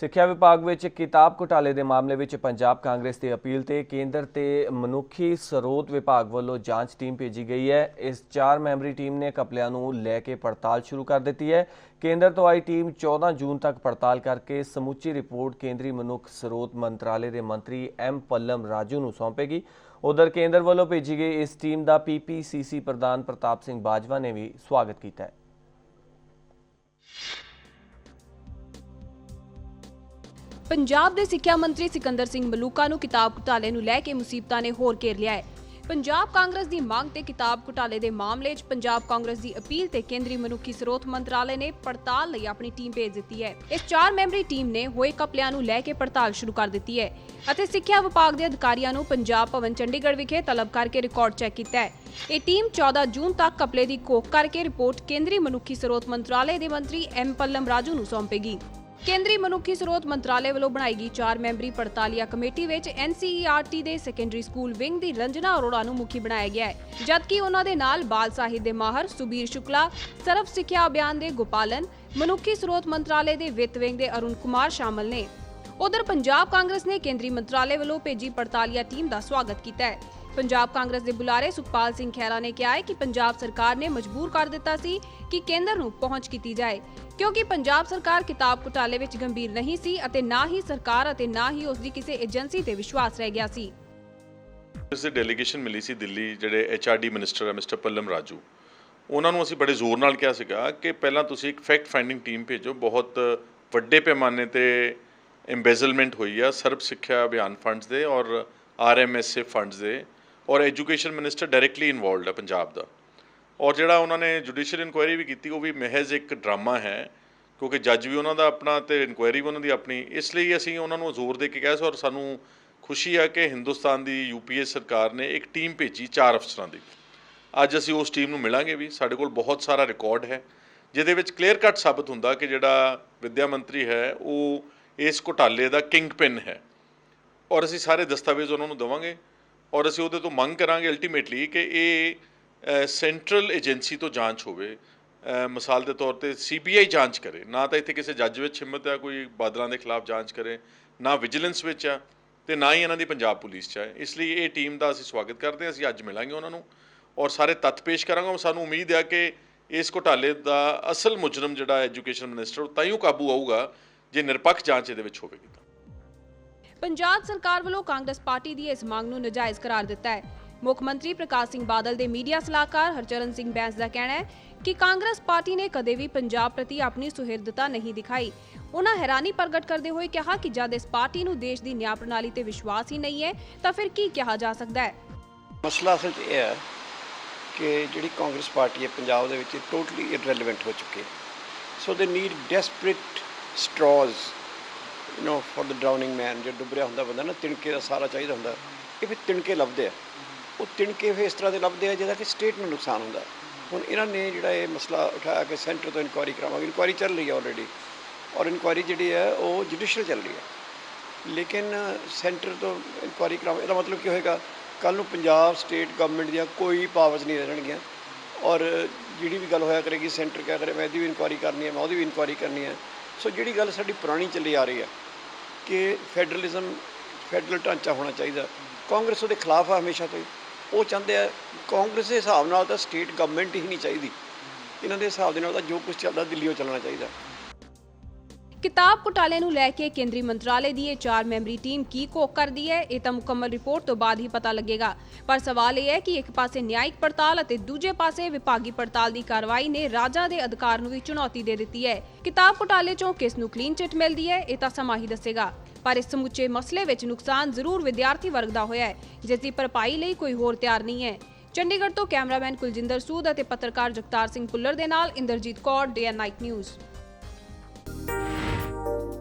ਸਿੱਖਿਆ ਵਿਭਾਗ ਵਿੱਚ ਕਿਤਾਬ ਘੁਟਾਲੇ ਦੇ ਮਾਮਲੇ ਵਿੱਚ ਪੰਜਾਬ ਕਾਂਗਰਸ ਦੀ ਅਪੀਲ ਤੇ ਕੇਂਦਰ ਤੇ ਮਨੁੱਖੀ ਸਰੋਤ ਵਿਭਾਗ ਵੱਲੋਂ ਜਾਂਚ ਟੀਮ ਭੇਜੀ ਗਈ ਹੈ। ਇਸ ਚਾਰ ਮੈਂਬਰੀ ਟੀਮ ਨੇ ਕਪਲਿਆਂ ਨੂੰ ਲੈ ਕੇ ਪੜਤਾਲ ਸ਼ੁਰੂ ਕਰ ਦਿੱਤੀ ਹੈ। ਕੇਂਦਰ ਤੋਂ ਆਈ ਟੀਮ 14 ਜੂਨ ਤੱਕ ਪੜਤਾਲ ਕਰਕੇ ਸਮੁੱਚੀ ਰਿਪੋਰਟ ਕੇਂਦਰੀ ਮਨੁੱਖ ਸਰੋਤ ਮੰਤਰਾਲੇ ਦੇ ਮੰਤਰੀ ਐਮ ਪੱਲਮ ਰਾਜੂ ਨੂੰ ਸੌਂਪੇਗੀ। ਉਧਰ ਕੇਂਦਰ ਵੱਲੋਂ ਭੇਜੀ ਗਈ ਇਸ ਟੀਮ ਦਾ ਪੀਪੀਸੀਸੀ ਪ੍ਰਧਾਨ ਪ੍ਰਤਾਪ ਸਿੰਘ ਬਾਜਵਾ ਨੇ ਵੀ ਸਵਾਗਤ ਕੀਤਾ ਹੈ। ਪੰਜਾਬ ਦੇ ਸਿੱਖਿਆ ਮੰਤਰੀ ਸਿਕੰਦਰ ਸਿੰਘ ਮਲੂਕਾ ਨੂੰ ਕਿਤਾਬ ਘੁਟਾਲੇ ਨੂੰ ਲੈ ਕੇ ਮੁਸੀਬਤਾਂ ਨੇ ਹੋਰ ਘੇਰ ਲਿਆ ਹੈ। ਪੰਜਾਬ ਕਾਂਗਰਸ ਦੀ ਮੰਗ ਤੇ ਕਿਤਾਬ ਘੁਟਾਲੇ ਦੇ ਮਾਮਲੇ 'ਚ ਪੰਜਾਬ ਕਾਂਗਰਸ ਦੀ ਅਪੀਲ ਤੇ ਕੇਂਦਰੀ ਮਨੁੱਖੀ ਸਰੋਤ ਮੰਤਰਾਲੇ ਨੇ ਪੜਤਾਲ ਲਈ ਆਪਣੀ ਟੀਮ ਭੇਜ ਦਿੱਤੀ ਹੈ। ਇਸ ਚਾਰ ਮੈਂਬਰੀ ਟੀਮ ਨੇ ਹੋਏ ਕਪਲਿਆਂ ਨੂੰ ਲੈ ਕੇ ਪੜਤਾਲ ਸ਼ੁਰੂ ਕਰ ਦਿੱਤੀ ਹੈ ਅਤੇ ਸਿੱਖਿਆ ਵਿਭਾਗ ਦੇ ਅਧਿਕਾਰੀਆਂ ਨੂੰ ਪੰਜਾਬ ਭਵਨ ਚੰਡੀਗੜ੍ਹ ਵਿਖੇ ਤਲਬ ਕਰਕੇ ਰਿਕਾਰਡ ਚੈੱਕ ਕੀਤਾ ਹੈ। ਇਹ ਟੀਮ 14 ਜੂਨ ਤੱਕ ਕਪਲੇ ਦੀ ਕੋਖ ਕਰਕੇ ਰਿਪੋਰਟ ਕੇਂਦਰੀ ਮਨੁੱਖੀ ਸਰੋਤ ਮੰਤਰਾਲੇ ਦੇ ਮੰਤਰੀ ਐਮ ਪੱਲਮ ਰਾਜੂ ਨੂੰ ਸੌਂਪੇਗੀ। ਕੇਂਦਰੀ ਮਨੁੱਖੀ ਸਰੋਤ ਮੰਤਰਾਲੇ ਵੱਲੋਂ ਬਣਾਈ ਗਈ 4 ਮੈਂਬਰੀ ਪੜਤਾਲੀਆ ਕਮੇਟੀ ਵਿੱਚ NCERT ਦੇ ਸੈਕੰਡਰੀ ਸਕੂਲ ਵਿੰਗ ਦੀ ਰੰਜਨਾ ਅਰੋੜਾ ਨੂੰ ਮੁਖੀ ਬਣਾਇਆ ਗਿਆ ਹੈ। ਜਦਕਿ ਉਹਨਾਂ ਦੇ ਨਾਲ ਬਾਲ ਸਾਹਿਤ ਦੇ ਮਾਹਰ ਸੁਬੀਰ ਸ਼ੁਕਲਾ, ਸਰਵ ਸਿੱਖਿਆ ਅਭਿਆਨ ਦੇ ਗੋਪਾਲਨ, ਮਨੁੱਖੀ ਸਰੋਤ ਮੰਤਰਾਲੇ ਦੇ ਵਿੱਤ ਵਿੰਗ ਦੇ ਅਰੁਣ ਕੁਮਾਰ ਸ਼ਾਮਲ ਨੇ। ਉਧਰ ਪੰਜਾਬ ਕਾਂਗਰਸ ਨੇ ਕੇਂਦਰੀ ਮੰਤਰਾਲੇ ਵੱਲੋਂ ਭੇਜੀ ਪੜਤਾਲੀਆ ਟੀਮ ਦਾ ਸਵਾਗਤ ਕੀਤਾ ਹੈ। ਪੰਜਾਬ ਕਾਂਗਰਸ ਦੇ ਬੁਲਾਰੇ ਸੁਖਪਾਲ ਸਿੰਘ ਖਹਿਰਾ ਨੇ ਕਿਹਾ ਹੈ ਕਿ ਪੰਜਾਬ ਸਰਕਾਰ ਨੇ ਮਜਬੂਰ ਕਰ ਦਿੱਤਾ ਸੀ ਕਿ ਕੇਂਦਰ ਨੂੰ ਪਹੁੰਚ ਕੀਤੀ ਜਾਏ, ਕਿਉਂਕਿ ਪੰਜਾਬ ਸਰਕਾਰ ਕਿਤਾਬ ਘੁਟਾਲੇ ਵਿੱਚ ਗੰਭੀਰ ਨਹੀਂ ਸੀ ਅਤੇ ਨਾ ਹੀ ਸਰਕਾਰ ਅਤੇ ਨਾ ਹੀ ਉਸ ਦੀ ਕਿਸੇ ਏਜੰਸੀ ਤੇ ਵਿਸ਼ਵਾਸ ਰਹਿ ਗਿਆ ਸੀ। ਇਸ ਦੀ ਡੈਲੀਗੇਸ਼ਨ ਮਿਲੀ ਸੀ ਦਿੱਲੀ, ਜਿਹੜੇ ਐਚਆਰਡੀ ਮਿਨਿਸਟਰ ਹੈ ਮਿਸਟਰ ਪੱਲਮ ਰਾਜੂ। ਉਹਨਾਂ ਨੂੰ ਅਸੀਂ ਬੜੇ ਜ਼ੋਰ ਨਾਲ ਕਿਹਾ ਸੀਗਾ ਕਿ ਪਹਿਲਾਂ ਤੁਸੀਂ ਇੱਕ ਫੈਕਟ ਫਾਈਂਡਿੰਗ ਟੀਮ ਭੇਜੋ, ਬਹੁਤ ਵੱਡੇ ਪੈਮਾਨੇ ਤੇ ਐਮਬੈਜ਼ਲਮੈਂਟ ਹੋਈ ਆ ਸਰਬ ਸਿੱਖਿਆ ਅਭਿਆਨ ਫੰਡਸ ਦੇ ਔਰ ਆਰਐਮਐਸਏ ਫੰਡਸ ਦੇ। ਔਰ ਐਜੂਕੇਸ਼ਨ ਮਿਨਿਸਟਰ ਡਾਇਰੈਕਟਲੀ ਇਨਵੋਲਡ ਹੈ ਪੰਜਾਬ ਦਾ। ਔਰ ਜਿਹੜਾ ਉਹਨਾਂ ਨੇ ਜੁਡੀਸ਼ੀਅਲ ਇਨਕੁਆਇਰੀ ਵੀ ਕੀਤੀ, ਉਹ ਵੀ ਮਹਿਜ਼ ਇੱਕ ਡਰਾਮਾ ਹੈ, ਕਿਉਂਕਿ ਜੱਜ ਵੀ ਉਹਨਾਂ ਦਾ ਆਪਣਾ ਤੇ ਇਨਕੁਆਇਰੀ ਵੀ ਉਹਨਾਂ ਦੀ ਆਪਣੀ। ਇਸ ਲਈ ਅਸੀਂ ਉਹਨਾਂ ਨੂੰ ਜ਼ੋਰ ਦੇ ਕੇ ਕਿਹਾ ਸੀ ਔਰ ਸਾਨੂੰ ਖੁਸ਼ੀ ਆ ਕਿ ਹਿੰਦੁਸਤਾਨ ਦੀ ਯੂਪੀਏ ਸਰਕਾਰ ਨੇ ਇੱਕ ਟੀਮ ਭੇਜੀ ਚਾਰ ਅਫਸਰਾਂ ਦੀ। ਅੱਜ ਅਸੀਂ ਉਸ ਟੀਮ ਨੂੰ ਮਿਲਾਂਗੇ ਵੀ, ਸਾਡੇ ਕੋਲ ਬਹੁਤ ਸਾਰਾ ਰਿਕਾਰਡ ਹੈ, ਜਿਹਦੇ ਵਿੱਚ ਕਲੀਅਰ ਕੱਟ ਸਾਬਤ ਹੁੰਦਾ ਕਿ ਜਿਹੜਾ ਵਿੱਦਿਆ ਮੰਤਰੀ ਹੈ, ਉਹ ਇਸ ਘੁਟਾਲੇ ਦਾ ਕਿੰਗ ਪਿਨ ਹੈ। ਔਰ ਅਸੀਂ ਸਾਰੇ ਦਸਤਾਵੇਜ਼ ਉਹਨਾਂ ਨੂੰ ਦੇਵਾਂਗੇ। ਔਰ ਅਸੀਂ ਉਹਦੇ ਤੋਂ ਮੰਗ ਕਰਾਂਗੇ ਅਲਟੀਮੇਟਲੀ ਕਿ ਇਹ ਸੈਂਟਰਲ ਏਜੰਸੀ ਤੋਂ ਜਾਂਚ ਹੋਵੇ। ਮਿਸਾਲ ਦੇ ਤੌਰ ਤੇ ਸੀਬੀਆਈ ਜਾਂਚ ਕਰੇ। ਨਾ ਤਾਂ ਇੱਥੇ ਕਿਸੇ ਜੱਜ ਵਿੱਚ ਹਿੰਮਤ ਹੈ ਕੋਈ ਬਾਦਲਾਂ ਦੇ ਖਿਲਾਫ ਜਾਂਚ ਕਰੇ, ਨਾ ਵਿਜੀਲੈਂਸ ਵਿੱਚ ਆ ਤੇ ਨਾ ਹੀ ਇਹਨਾਂ ਦੀ ਪੰਜਾਬ ਪੁਲਿਸ 'ਚ ਹੈ ਇਸ ਲਈ ਇਹ ਟੀਮ ਦਾ ਅਸੀਂ ਸਵਾਗਤ ਕਰਦੇ ਹਾਂ। ਅਸੀਂ ਅੱਜ ਮਿਲਾਂਗੇ ਉਹਨਾਂ ਨੂੰ ਔਰ ਸਾਰੇ ਤੱਥ ਪੇਸ਼ ਕਰਾਂਗੇ। ਸਾਨੂੰ ਉਮੀਦ ਹੈ ਕਿ ਇਸ ਘੁਟਾਲੇ ਦਾ ਅਸਲ ਮੁਜਰਮ ਜਿਹੜਾ ਐਜੂਕੇਸ਼ਨ ਮਿਨਿਸਟਰ ਉਹ ਤਾਂ ਹੀ ਕਾਬੂ ਆਊਗਾ ਜੇ ਨਿਰਪੱਖ ਜਾਂਚ ਇਹਦੇ ਵਿੱਚ ਹੋਵੇਗੀ ਪੰਜਾਬ ਸਰਕਾਰ ਵੱਲੋਂ ਕਾਂਗਰਸ ਪਾਰਟੀ ਦੀ ਇਸ ਮੰਗ ਨੂੰ ਨਜਾਇਜ਼ ਕਰਾਰ ਦਿੱਤਾ ਹੈ। ਮੁੱਖ ਮੰਤਰੀ ਪ੍ਰਕਾਸ਼ ਸਿੰਘ ਬਾਦਲ ਦੇ ਮੀਡੀਆ ਸਲਾਹਕਾਰ ਹਰਚਰਨ ਸਿੰਘ ਬੈਂਸ ਦਾ ਕਹਿਣਾ ਹੈ ਕਿ ਕਾਂਗਰਸ ਪਾਰਟੀ ਨੇ ਕਦੇ ਵੀ ਪੰਜਾਬ ਪ੍ਰਤੀ ਆਪਣੀ ਸੁਹਿਰਦਤਾ ਨਹੀਂ ਦਿਖਾਈ। ਉਹਨਾਂ ਹੈਰਾਨੀ ਪ੍ਰਗਟ ਕਰਦੇ ਹੋਏ ਕਿਹਾ ਕਿ ਜਦ ਇਸ ਪਾਰਟੀ ਨੂੰ ਦੇਸ਼ ਦੀ ਨਿਆਂ ਪ੍ਰਣਾਲੀ ਤੇ ਵਿਸ਼ਵਾਸ ਹੀ ਨਹੀਂ ਹੈ, ਤਾਂ ਫਿਰ ਕੀ ਕਿਹਾ ਜਾ ਸਕਦਾ ਹੈ? ਮਸਲਾ ਅਸਲ 'ਚ ਇਹ ਹੈ ਕਿ ਜਿਹੜੀ ਕਾਂਗਰਸ ਪਾਰਟੀ ਹੈ ਪੰਜਾਬ ਦੇ ਵਿੱਚ ਟੋਟਲੀ ਇਰਰੈਲੇਵੈਂਟ ਹੋ ਚੁੱਕੀ ਹੈ। So the need desperate straws you know for the drowning man ਜੋ ਡੁੱਬ ਰਿਹਾ ਹੁੰਦਾ ਬੰਦਾ ਨਾ, ਤਿਣਕੇ ਦਾ ਸਾਰਾ ਚਾਹੀਦਾ ਹੁੰਦਾ। ਇਹ ਫਿਰ ਤਿਣਕੇ ਲੱਭਦੇ ਆ। ਉਹ ਤਿਣਕੇ ਫਿਰ ਇਸ ਤਰ੍ਹਾਂ ਦੇ ਲੱਭਦੇ ਆ, ਜਿਹਦਾ ਕਿ ਸਟੇਟ ਨੂੰ ਨੁਕਸਾਨ ਹੁੰਦਾ। ਹੁਣ ਇਹਨਾਂ ਨੇ ਜਿਹੜਾ ਇਹ ਮਸਲਾ ਉਠਾਇਆ ਕਿ ਸੈਂਟਰ ਤੋਂ ਇਨਕੁਆਇਰੀ ਕਰਾਵਾਂਗੇ। ਇਨਕੁਆਇਰੀ ਚੱਲ ਰਹੀ ਹੈ ਆਲਰੇਡੀ ਔਰ ਇਨਕੁਆਇਰੀ ਜਿਹੜੀ ਹੈ ਉਹ ਜੁਡੀਸ਼ੀਅਲ ਚੱਲ ਰਹੀ ਹੈ ਲੇਕਿਨ ਸੈਂਟਰ ਤੋਂ ਇਨਕੁਆਇਰੀ ਕਰਾਵਾਂ, ਇਹਦਾ ਮਤਲਬ ਕੀ ਹੋਏਗਾ? ਕੱਲ ਨੂੰ ਪੰਜਾਬ ਸਟੇਟ ਗਵਰਨਮੈਂਟ ਦੀਆਂ ਕੋਈ ਪਾਵਰਸ ਨਹੀਂ ਰਹਿਣਗੀਆਂ। ਔਰ ਜਿਹੜੀ ਵੀ ਗੱਲ ਹੋਇਆ ਕਰੇਗੀ ਸੈਂਟਰ ਕਿਆ ਕਰੇ, ਮੈਂ ਇਹਦੀ ਵੀ ਇਨਕੁਆਇਰੀ ਕਰਨੀ ਹੈ ਮੈਂ ਉਹਦੀ ਵੀ ਇਨਕੁਆਇਰੀ ਕਰਨੀ ਹੈ ਸੋ ਜਿਹੜੀ ਗੱਲ ਸਾਡੀ ਪੁਰਾਣੀ ਚੱਲੀ ਆ ਰਹੀ ਆ ਕਿ ਫੈਡਰਲਿਜ਼ਮ, ਫੈਡਰਲ ਢਾਂਚਾ ਹੋਣਾ ਚਾਹੀਦਾ। ਕਾਂਗਰਸ ਉਹਦੇ ਖਿਲਾਫ ਆ ਹਮੇਸ਼ਾ ਤੋਂ ਹੀ। ਉਹ ਚਾਹੁੰਦੇ ਆ ਕਾਂਗਰਸ ਦੇ ਹਿਸਾਬ ਨਾਲ ਤਾਂ ਸਟੇਟ ਗਵਰਨਮੈਂਟ ਹੀ ਨਹੀਂ ਚਾਹੀਦੀ। ਇਹਨਾਂ ਦੇ ਹਿਸਾਬ ਦੇ ਨਾਲ ਤਾਂ ਜੋ ਕੁਝ ਚੱਲਦਾ ਦਿੱਲੀੋਂ ਚੱਲਣਾ ਚਾਹੀਦਾ। ਕਿਤਾਬ ਘੁਟਾਲੇ ਨੂੰ ਲੈ ਕੇ ਕੇਂਦਰੀ ਮੰਤਰਾਲੇ ਦੀ ਇਹ ਚਾਰ ਮੈਂਬਰੀ ਟੀਮ ਕੀ ਕੋਕ ਕਰਦੀ ਹੈ, ਇਹ ਤਾਂ ਮੁਕੰਮਲ ਰਿਪੋਰਟ ਤੋਂ ਬਾਅਦ ਹੀ ਪਤਾ ਲੱਗੇਗਾ। ਪਰ ਸਵਾਲ ਇਹ ਹੈ ਕਿ ਇੱਕ ਪਾਸੇ ਨਿਆਇਕ ਪੜਤਾਲ ਅਤੇ ਦੂਜੇ ਪਾਸੇ ਵਿਭਾਗੀ ਪੜਤਾਲ ਦੀ ਕਾਰਵਾਈ ਨੇ ਰਾਜਾਂ ਦੇ ਅਧਿਕਾਰ ਨੂੰ ਵੀ ਚੁਣੌਤੀ ਦੇ ਦਿੱਤੀ ਹੈ। ਕਿਤਾਬ ਘੁਟਾਲੇ ਚੋਂ ਕਿਸ ਨੂੰ ਕਲੀਨ ਚਿੱਟ ਮਿਲਦੀ ਹੈ, ਇਹ ਤਾਂ ਸਮਾਂ ਹੀ ਦੱਸੇਗਾ। ਪਰ ਇਸ ਸਮੁੱਚੇ ਮਸਲੇ ਵਿੱਚ ਨੁਕਸਾਨ ਜ਼ਰੂਰ ਵਿਦਿਆਰਥੀ ਵਰਗ ਦਾ ਹੋਇਆ ਹੈ, ਜਿਸ ਦੀ ਭਰਪਾਈ ਲਈ ਕੋਈ ਹੋਰ ਤਿਆਰ ਨਹੀਂ ਹੈ। ਚੰਡੀਗੜ੍ਹ ਤੋਂ ਕੈਮਰਾਮੈਨ ਕੁਲਜਿੰਦਰ ਸੂਦ ਅਤੇ ਪੱਤਰਕਾਰ ਜਗਤਾਰ ਸਿੰਘ ਪੁੱਲਰ ਦੇ ਨਾਲ Inderjit Kaur, day night news.